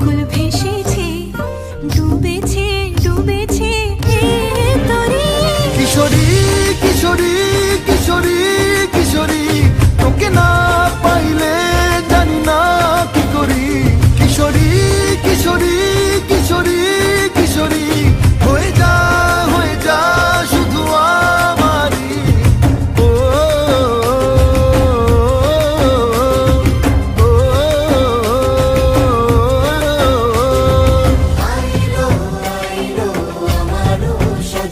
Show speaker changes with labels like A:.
A: গোকুল ভেসেছে দু